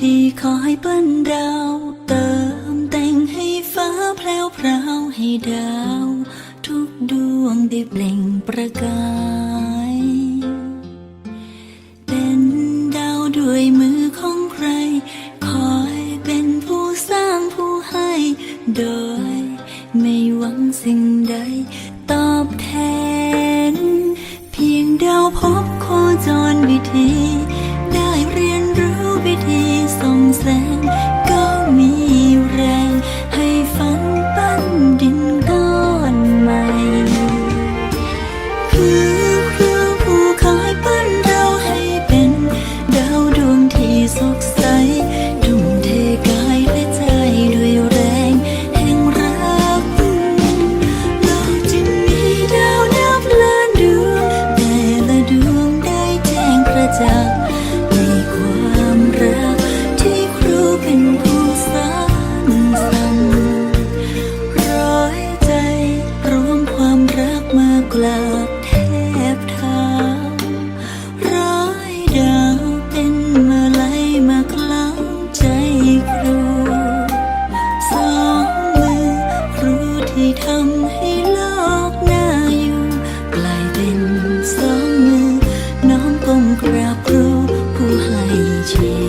ที่คอยเปิ้นดาวเติมแต่งให้ฟ้าแพรวพราวให้ดาว ทุกดวงได้เปล่งประกาย เป็นดาวด้วยมือของใคร คอยเป็นผู้สร้างผู้ให้ โดยไม่หวังสิ่งใด ดิน ใ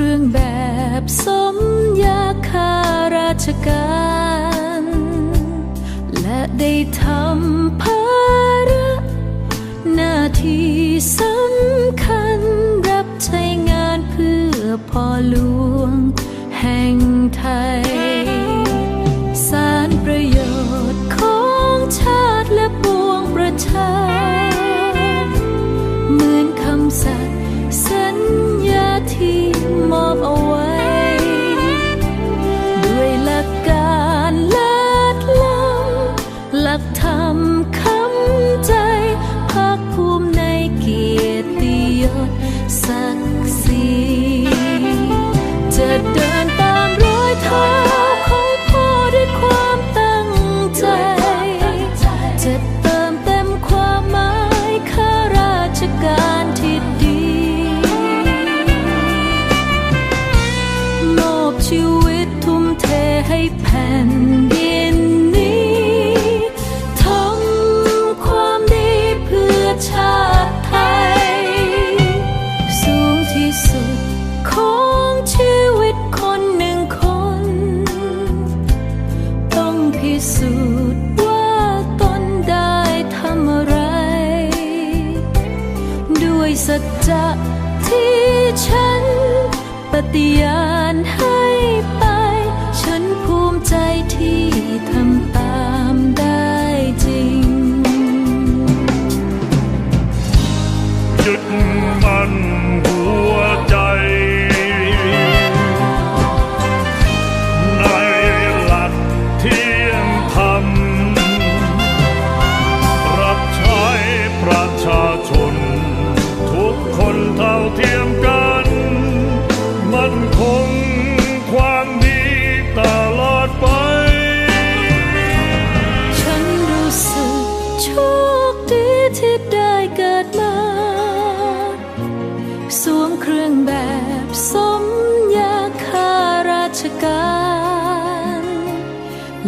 รื่องแบบสมยาคาราชการ และได้ทำภาระหน้าที่สำคัญรับใช้งานเพื่อพ่อหลวงแห่งไทย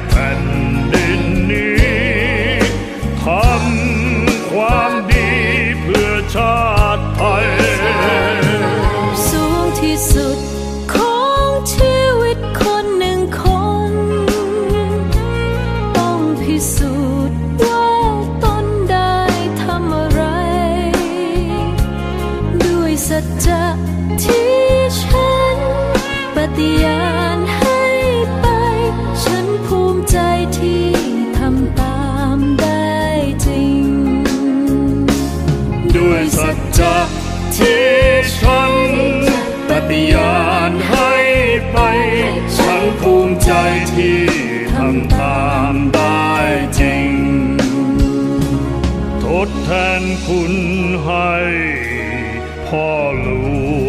pan. ที่ทำตามได้จริง ทดแทนคุณให้พ่อหลวง